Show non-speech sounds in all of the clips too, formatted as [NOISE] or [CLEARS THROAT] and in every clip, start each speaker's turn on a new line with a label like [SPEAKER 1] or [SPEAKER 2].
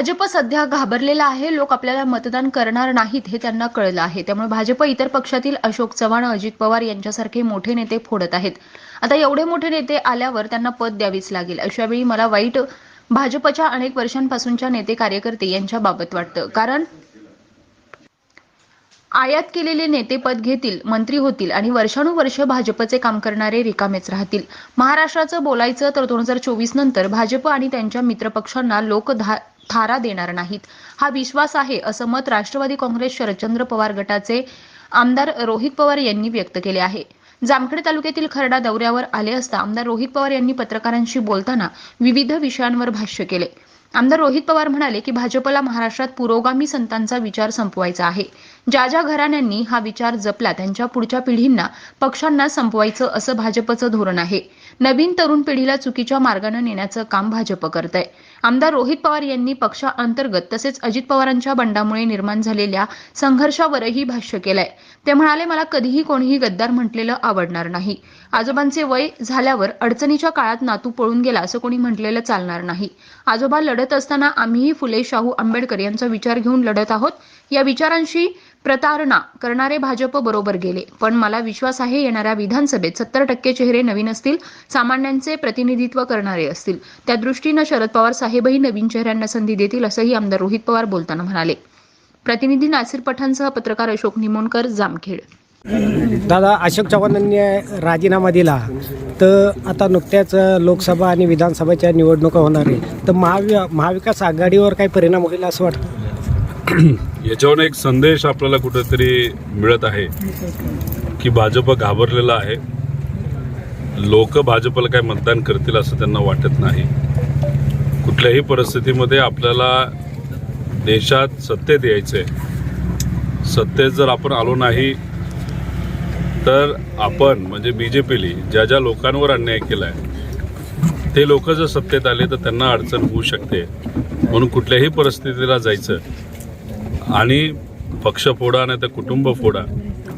[SPEAKER 1] भाजप सध्या घाबरलेला आहे. लोक आपल्याला मतदान करणार नाहीत हे त्यांना कळलं आहे. त्यामुळे भाजप इतर पक्षातील अशोक चव्हाण अजित पवार यांच्यासारखे मोठे नेते फोडत आहेत. आता एवढे मोठे नेते आल्यावर त्यांना पद द्यावीच लागेल. अशा वेळी मला वाईट भाजपच्या अनेक वर्षांपासूनच्या नेते कार्यकर्ते यांच्या बाबत वाटतं. कारण आयात केलेले नेते पद घेतील मंत्री होतील आणि वर्षानुवर्ष भाजपचे काम करणारे रिकामेच राहतील. महाराष्ट्राचं बोलायचं तर दोन हजार चोवीस नंतर भाजप आणि त्यांच्या मित्रपक्षांना लोक धा- थारा देणार नाहीत. हा विश्वास आहे असं मत राष्ट्रवादी काँग्रेस शरदचंद्र पवार गटाचे आमदार रोहित पवार यांनी व्यक्त केले आहे. जामखेड तालुक्यातील खरडा दौऱ्यावर आले असता आमदार रोहित पवार यांनी पत्रकारांशी बोलताना विविध विषयांवर भाष्य केले. आमदार रोहित पवार म्हणाले की भाजपला महाराष्ट्रात पुरोगामी संतांचा विचार संपवायचा आहे. ज्या ज्या घराण्यांनी हा विचार जपला त्यांच्या पुढच्या पिढींना पक्षांना संपवायचं असं भाजपचं धोरण आहे. नवीन तरुण पिढीला चुकीच्या मार्गाने नेण्याचं काम भाजप करत आहे आमदार रोहित पवार यांनी पक्षाअंतर्गत तसेच अजित पवारांच्या बंडामुळे निर्माण झालेल्या संघर्षावरही भाष्य केलंय. ते म्हणाले मला कधीही कोणीही गद्दार म्हटलेलं आवडणार नाही. आजोबांचे वय झाल्यावर अडचणीच्या काळात नातू पळून गेला असं कोणी म्हटलेलं चालणार नाही. आजोबा लढत असताना आम्हीही फुले शाहू आंबेडकर यांचा विचार घेऊन लढत आहोत. या विचारांशी प्रतारणा करणारे भाजप बरोबर गेले. पण मला विश्वास आहे येणाऱ्या विधानसभेत सत्तर टक्के चेहरे नवीन असतील सामान्यांचे प्रतिनिधित्व करणारे असतील. त्या दृष्टीनं शरद पवार साहेबही नवीन चेहऱ्यांना संधी देतील असंही आमदार रोहित पवार बोलताना म्हणाले. प्रतिनिधी नासिर पठाणसह पत्रकार अशोक निमोणकर जामखेड.
[SPEAKER 2] दादा अशोक चव्हाणांनी राजीनामा दिला तर आता नुकत्याच लोकसभा आणि विधानसभेच्या निवडणुका होणार आहे तर महावि महाविकास आघाडीवर काय परिणाम होईल असं वाटतं? [CLEARS THROAT]
[SPEAKER 3] याच्यावर एक संदेश आपल्याला कुठेतरी मिळत आहे की भाजप घाबरलेला आहे. लोक भाजपला काय मतदान करतील असं त्यांना वाटत नाही. कुठल्याही परिस्थितीमध्ये आपल्याला देशात सत्तेत यायचं आहे सत्तेत जर आपण आलो नाही तर आपण म्हणजे बी जे पीली ज्या ज्या लोकांवर अन्याय केला आहे ते लोक जर सत्तेत आले तर त्यांना अडचण होऊ शकते. म्हणून कुठल्याही परिस्थितीला जायचं आणि पक्ष फोडा नाही तर कुटुंब फोडा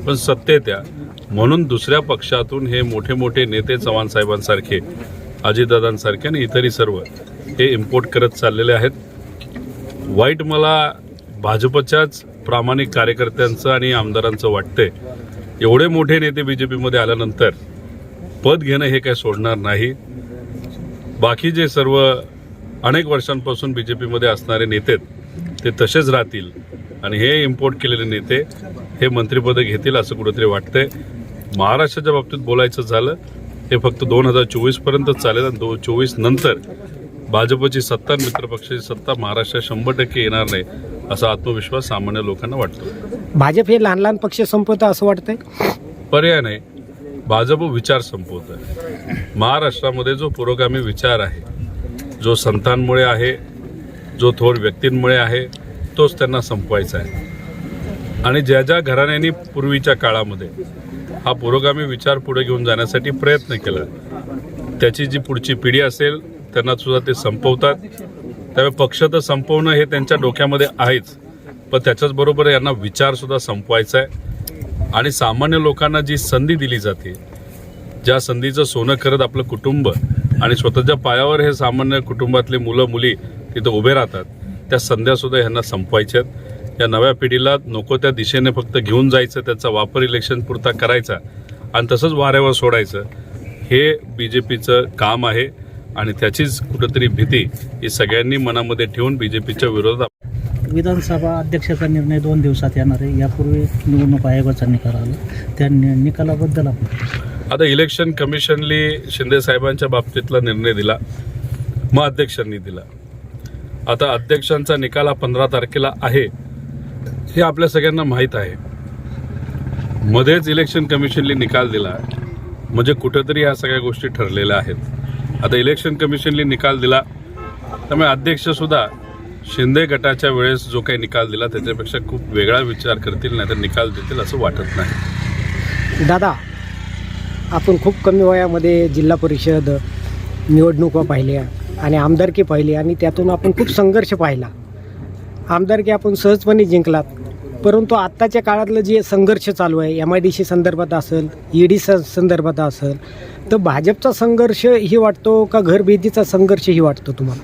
[SPEAKER 3] पण सत्तेत या म्हणून दुसऱ्या पक्षातून हे मोठे मोठे नेते चव्हाण साहेबांसारखे अजितदादांसारखे आणि इतरही सर्व हे इम्पोर्ट करत चाललेले आहेत. वाईट मला भाजपच्याच प्रामाणिक कार्यकर्त्यांचं आणि आमदारांचं वाटतंय. एवढे मोठे नेते बी जे पीमध्ये आल्यानंतर पद घेणं हे काय सोडणार नाही. बाकी जे सर्व अनेक वर्षांपासून बी जे पीमध्ये असणारे नेते ते तसेच राहतील. आणि हे इम्पोर्ट केलेले नेते हे मंत्रिपद घेतील असं कुठेतरी वाटतंय. महाराष्ट्राच्या बाबतीत बोलायचं झालं हे फक्त दोन हजार चोवीसपर्यंतच चालेल आणि दो चोवीस नंतर भाजपची सत्ता मित्रपक्षाची सत्ता महाराष्ट्रात शंभर टक्के येणार नाही असा आत्मविश्वास सामान्य लोकांना वाटतो.
[SPEAKER 2] भाजप हे लहान लहान पक्ष संपवतं असं वाटतंय?
[SPEAKER 3] पर्याय नाही. भाजप विचार संपवत आहे महाराष्ट्रामध्ये जो पुरोगामी विचार आहे जो संतांमुळे आहे जो थोर व्यक्तींमुळे आहे तोच त्यांना संपवायचा आहे. आणि ज्या ज्या घराण्यांनी पूर्वीच्या काळामध्ये हा पुरोगामी विचार पुढे घेऊन जाण्यासाठी प्रयत्न केला त्याची जी पुढची पिढी असेल त्यांना सुद्धा ते संपवतात. त्यामुळे पक्ष तर संपवणं हे त्यांच्या डोक्यामध्ये आहेच पण त्याच्याचबरोबर यांना विचारसुद्धा संपवायचा आहे. आणि सामान्य लोकांना जी संधी दिली जाते ज्या संधीचं सोनं करत आपलं कुटुंब आणि स्वतःच्या पायावर हे सामान्य कुटुंबातले मुलं मुली तिथं उभे राहतात त्या संध्या सुद्धा ह्यांना संपवायच्या आहेत. या नव्या पिढीला नको त्या दिशेने फक्त घेऊन जायचं त्याचा वापर इलेक्शन पुरता करायचा आणि तसंच वाऱ्यावर सोडायचं. हे बी जे पीचं काम आहे आणि त्याचीच कुठंतरी भीती ही सगळ्यांनी मनामध्ये ठेवून बी जे पीच्या विरोधात.
[SPEAKER 4] विधानसभा अध्यक्षाचा निर्णय दोन दिवसात येणार आहे. यापूर्वी निवडणूक आयोगाचा निकाल आला. त्या निकालाबद्दल आपण
[SPEAKER 3] आता इलेक्शन कमिशनली शिंदे साहेबांच्या बाबतीतला निर्णय दिला. मग अध्यक्षांनी दिला. आता अध्यक्षांचा निकाल हा पंधरा तारखेला आहे हे आपल्या सगळ्यांना माहीत आहे. मध्येच इलेक्शन कमिशनली निकाल दिला म्हणजे कुठेतरी ह्या सगळ्या गोष्टी ठरलेल्या आहेत. आता इलेक्शन कमिशनली निकाल दिला त्यामुळे अध्यक्षसुद्धा शिंदे गटाच्या वेळेस जो काही निकाल दिला त्याच्यापेक्षा खूप वेगळा विचार करतील नाही तर निकाल देतील असं वाटत नाही.
[SPEAKER 2] दादा आपण खूप कमी वयामध्ये जिल्हा परिषद निवडणुका पाहिल्या. आणि आमदारकी पाहिली आणि त्यातून आपण खूप संघर्ष पाहिला. आमदारकी आपण सहजपणे जिंकलात. परंतु आत्ताच्या काळातलं जे संघर्ष चालू आहे एम आय डी सी संदर्भात असेल ई डी संदर्भात असेल तर भाजपचा संघर्ष ही वाटतो का घरभेदीचा संघर्ष ही वाटतो तुम्हाला?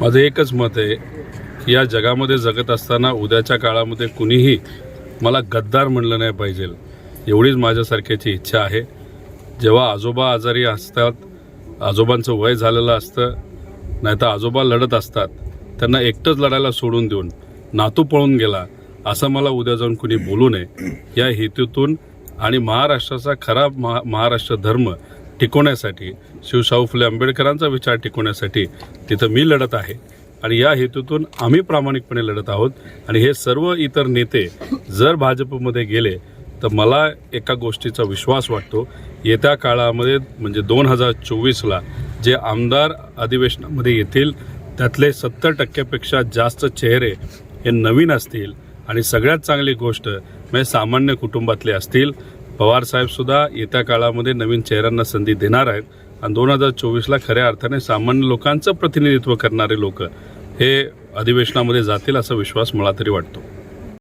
[SPEAKER 3] माझं एकच मत आहे या जगामध्ये जगत असताना उद्याच्या काळामध्ये कुणीही मला गद्दार म्हणलं नाही पाहिजे. एवढीच माझ्यासारख्याची इच्छा आहे. जेव्हा आजोबा आजारी असतात आजोबांचं वय झालेलं असतं नाहीतर आजोबा लढत असतात. त्यांना एकटंच लढायला सोडून देऊन नातू पळून गेला असं मला उद्या जाऊन कुणी बोलू नये. या हेतूतून आणि महाराष्ट्राचा खरा महा महाराष्ट्र धर्म टिकवण्यासाठी शिवशाहू फुले आंबेडकरांचा विचार टिकवण्यासाठी तिथं मी लढत आहे. आणि या हेतूतून आम्ही प्रामाणिकपणे लढत आहोत. आणि हे सर्व इतर नेते जर भाजपमध्ये गेले तर मला एका गोष्टीचा विश्वास वाटतो. येत्या काळामध्ये म्हणजे दोन हजार चोवीसला जे आमदार अधिवेशनामध्ये येतील त्यातले सत्तर टक्क्यापेक्षा जास्त चेहरे हे नवीन असतील. आणि सगळ्यात चांगली गोष्ट म्हणजे सामान्य कुटुंबातले असतील. पवारसाहेबसुद्धा येत्या काळामध्ये नवीन चेहऱ्यांना संधी देणार आहेत. आणि दोन हजार चोवीसला खऱ्या अर्थाने सामान्य लोकांचं प्रतिनिधित्व करणारे लोक हे अधिवेशनामध्ये जातील असा विश्वास मला तरी वाटतो.